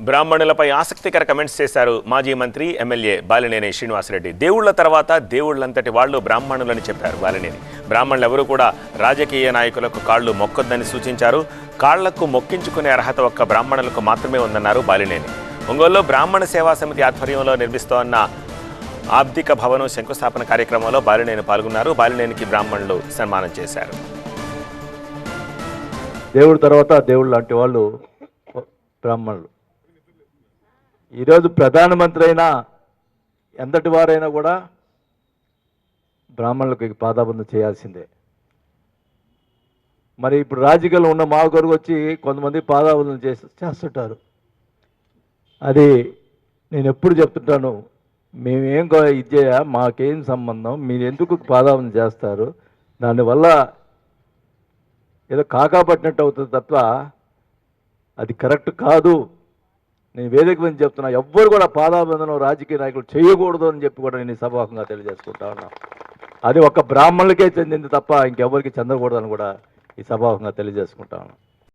బ్రాహ్మణులపై ఆసక్తికర కమెంట్స్ చేశారు మాజీ మంత్రి ఎమ్మెల్యే బాలినేని శ్రీనివాసరెడ్డి. దేవుళ్ళ తర్వాత దేవుళ్ళంతటి వాళ్ళు బ్రాహ్మణులని చెప్పారు బాలినేని. బ్రాహ్మణులు ఎవరూ కూడా రాజకీయ నాయకులకు కాళ్ళు మొక్కొద్దని సూచించారు. కాళ్ళకు మొక్కించుకునే అర్హత ఒక్క బ్రాహ్మణులకు మాత్రమే ఉందన్నారు బాలినేని. ఒంగోలులో బ్రాహ్మణ సేవా సమితి ఆధ్వర్యంలో నిర్మిస్తోన్న ఆబ్దిక భవనం శంకుస్థాపన కార్యక్రమంలో బాలినేని పాల్గొన్నారు. బాలినేనికి బ్రాహ్మణులు సన్మానం చేశారు. దేవుడి తర్వాత దేవుళ్ళు లాంటి వాళ్ళు బ్రాహ్మణులు. ఈరోజు ప్రధానమంత్రి అయినా ఎంతటి వారైనా కూడా బ్రాహ్మణులకు పాదాబంధం చేయాల్సిందే. మరి ఇప్పుడు రాజకీయాల్లో ఉన్న మా కొరకు వచ్చి కొంతమంది పాదాబంధం చేసి చేస్తుంటారు. అది నేను ఎప్పుడు చెప్తుంటాను మేమేం ఇచ్చేయా మాకేం సంబంధం మీరు ఎందుకు పాదాబంధం చేస్తారు దానివల్ల ఏదో కాకా పట్టినట్టు అవుతుంది తప్ప అది కరెక్ట్ కాదు. నేను వేదిక మీద చెప్తున్నా ఎవ్వరు కూడా పాదాబంధనం రాజకీయ నాయకులు చేయకూడదు అని చెప్పి కూడా నేను ఈ తెలియజేసుకుంటా ఉన్నా. అది ఒక బ్రాహ్మణులకే చెందింది తప్ప ఇంకెవ్వరికి చెందకూడదని కూడా ఈ సభాముఖంగా తెలియజేసుకుంటా ఉన్నా.